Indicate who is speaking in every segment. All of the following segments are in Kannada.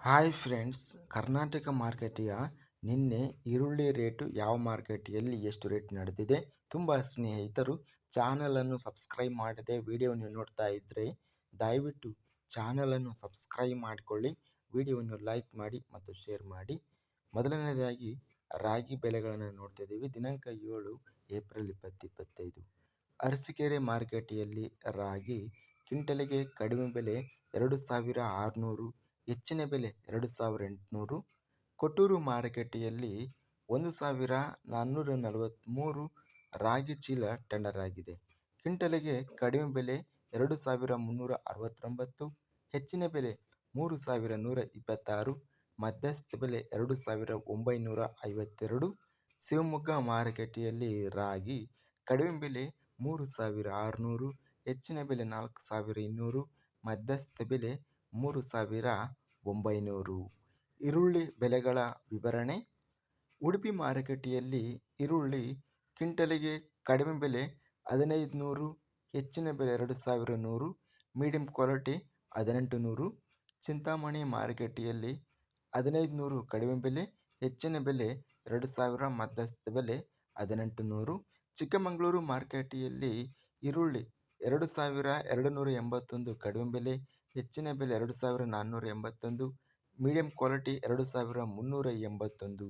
Speaker 1: ಹಾಯ್ ಫ್ರೆಂಡ್ಸ್, ಕರ್ನಾಟಕ ಮಾರ್ಕೆಟಿಯ ನಿನ್ನೆ ಈರುಳ್ಳಿ ರೇಟು ಯಾವ ಮಾರ್ಕೆಟಿಯಲ್ಲಿ ಎಷ್ಟು ರೇಟ್ ನಡೆದಿದೆ ತುಂಬ ಸ್ನೇಹಿತರು ಚಾನಲನ್ನು ಸಬ್ಸ್ಕ್ರೈಬ್ ಮಾಡದೆ ವಿಡಿಯೋವನ್ನು ನೋಡ್ತಾ ಇದ್ದರೆ ದಯವಿಟ್ಟು ಚಾನಲನ್ನು ಸಬ್ಸ್ಕ್ರೈಬ್ ಮಾಡಿಕೊಳ್ಳಿ, ವಿಡಿಯೋವನ್ನು ಲೈಕ್ ಮಾಡಿ ಮತ್ತು ಶೇರ್ ಮಾಡಿ. ಮೊದಲನೇದಾಗಿ ರಾಗಿ ಬೆಲೆಗಳನ್ನು ನೋಡ್ತಾ ಇದ್ದೀವಿ. ದಿನಾಂಕ ಏಳು ಏಪ್ರಿಲ್ ಇಪ್ಪತ್ತು ಇಪ್ಪತ್ತೈದು ಅರಸೀಕೆರೆ ಮಾರ್ಕೆಟಿಯಲ್ಲಿ ರಾಗಿ ಕ್ವಿಂಟಲಿಗೆ ಕಡಿಮೆ ಬೆಲೆ ಎರಡು ಸಾವಿರ ಆರುನೂರು ಹೆಚ್ಚಿನ ಬೆಲೆ ಎರಡು ಸಾವಿರ ಎಂಟುನೂರು, ಕೊಟ್ಟೂರು ಮಾರುಕಟ್ಟೆಯಲ್ಲಿ ಒಂದು ಸಾವಿರ ನಾನ್ನೂರ ನಲವತ್ತ್ಮೂರು ರಾಗಿ ಚೀಲ ಟೆಂಡರ್ ಆಗಿದೆ. ಕ್ವಿಂಟಲಿಗೆ ಕಡಿಮೆ ಬೆಲೆ ಎರಡು ಸಾವಿರ ಮುನ್ನೂರ ಅರವತ್ತೊಂಬತ್ತು, ಹೆಚ್ಚಿನ ಬೆಲೆ ಮೂರು ಸಾವಿರ ನೂರ ಇಪ್ಪತ್ತಾರು, ಮಧ್ಯಸ್ಥ ಬೆಲೆ ಎರಡು ಸಾವಿರ ಒಂಬೈನೂರ ಐವತ್ತೆರಡು, ಶಿವಮೊಗ್ಗ ಮಾರುಕಟ್ಟೆಯಲ್ಲಿ ರಾಗಿ ಕಡಿಮೆ ಬೆಲೆ ಮೂರು ಸಾವಿರ ಆರುನೂರು, ಹೆಚ್ಚಿನ ಬೆಲೆ ನಾಲ್ಕು ಸಾವಿರ ಇನ್ನೂರು, ಮಧ್ಯಸ್ಥ ಬೆಲೆ ಮೂರು ಸಾವಿರ ಒಂಬೈನೂರು ಈರುಳ್ಳಿ ಬೆಲೆಗಳ ವಿವರಣೆ. ಉಡುಪಿ ಮಾರುಕಟ್ಟೆಯಲ್ಲಿ ಈರುಳ್ಳಿ ಕ್ವಿಂಟಲಿಗೆ ಕಡಿಮೆ ಬೆಲೆ ಹದಿನೈದು ನೂರು ಹೆಚ್ಚಿನ ಬೆಲೆ ಎರಡು ಸಾವಿರ ನೂರು ಮೀಡಿಯಂ ಕ್ವಾಲಿಟಿ ಹದಿನೆಂಟು ನೂರು ಚಿಂತಾಮಣಿ ಮಾರುಕಟ್ಟೆಯಲ್ಲಿ ಹದಿನೈದು ನೂರು ಕಡಿಮೆ ಬೆಲೆ, ಹೆಚ್ಚಿನ ಬೆಲೆ ಎರಡು ಸಾವಿರ ಮಧ್ಯಸ್ಥ ಬೆಲೆ ಹದಿನೆಂಟು ನೂರು ಚಿಕ್ಕಮಗಳೂರು ಮಾರುಕಟ್ಟೆಯಲ್ಲಿ ಈರುಳ್ಳಿ ಎರಡು ಸಾವಿರ ಎರಡು ನೂರ ಎಂಬತ್ತೊಂದು ಕಡಿಮೆ ಬೆಲೆ ಹೆಚ್ಚಿನ ಬೆಲೆ ಎರಡು ಸಾವಿರ ನಾನ್ನೂರ ಎಂಬತ್ತೊಂದು ಮೀಡಿಯಂ ಕ್ವಾಲಿಟಿ ಎರಡು ಸಾವಿರ ಮುನ್ನೂರ ಎಂಬತ್ತೊಂದು.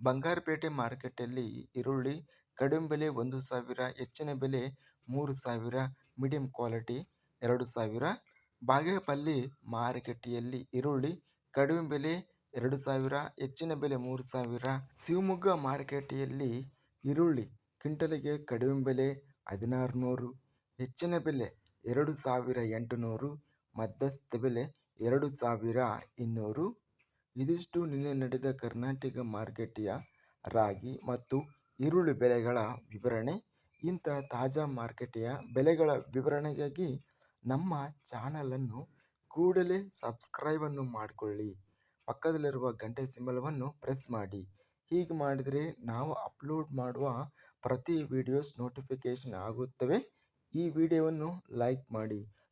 Speaker 1: ಬಂಗಾರಪೇಟೆ ಮಾರುಕಟ್ಟೆಯಲ್ಲಿ ಈರುಳ್ಳಿ ಕಡಿಮೆ ಬೆಲೆ ಒಂದು ಸಾವಿರ, ಹೆಚ್ಚಿನ ಬೆಲೆ ಮೂರು ಸಾವಿರ ಮೀಡಿಯಂ ಕ್ವಾಲಿಟಿ ಎರಡು ಸಾವಿರ. ಬಾಗೇಪಲ್ಲಿ ಮಾರುಕಟ್ಟೆಯಲ್ಲಿ ಈರುಳ್ಳಿ ಕಡಿಮೆ ಬೆಲೆ ಎರಡು ಸಾವಿರ, ಹೆಚ್ಚಿನ ಬೆಲೆ ಮೂರು ಸಾವಿರ. ಶಿವಮೊಗ್ಗ ಮಾರುಕಟ್ಟೆಯಲ್ಲಿ ಈರುಳ್ಳಿ ಕ್ವಿಂಟಲಿಗೆ ಕಡಿಮೆ ಬೆಲೆ ಹದಿನಾರು ನೂರು ಹೆಚ್ಚಿನ ಬೆಲೆ ಎರಡು ಸಾವಿರ ಎಂಟುನೂರು ಮಧ್ಯಸ್ಥ ಬೆಲೆ ಎರಡು ಸಾವಿರ ಇನ್ನೂರು. ಇದಿಷ್ಟು ನಿನ್ನೆ ನಡೆದ ಕರ್ನಾಟಕ ಮಾರುಕಟ್ಟೆಯ ರಾಗಿ ಮತ್ತು ಈರುಳ್ಳಿ ಬೆಲೆಗಳ ವಿವರಣೆ. ಇಂಥ ತಾಜಾ ಮಾರುಕಟ್ಟೆಯ ಬೆಲೆಗಳ ವಿವರಣೆಗಾಗಿ ನಮ್ಮ ಚಾನಲನ್ನು ಕೂಡಲೇ ಸಬ್ಸ್ಕ್ರೈಬನ್ನು ಮಾಡಿಕೊಳ್ಳಿ. ಪಕ್ಕದಲ್ಲಿರುವ ಗಂಟೆ ಸಿಂಬಲವನ್ನು ಪ್ರೆಸ್ ಮಾಡಿ. ಹೀಗೆ ಮಾಡಿದರೆ ನಾವು ಅಪ್ಲೋಡ್ ಮಾಡುವ ಪ್ರತಿ ವಿಡಿಯೋಸ್ ನೋಟಿಫಿಕೇಷನ್ ಆಗುತ್ತವೆ. ಈ ವಿಡಿಯೋವನ್ನು ಲೈಕ್ ಮಾಡಿ.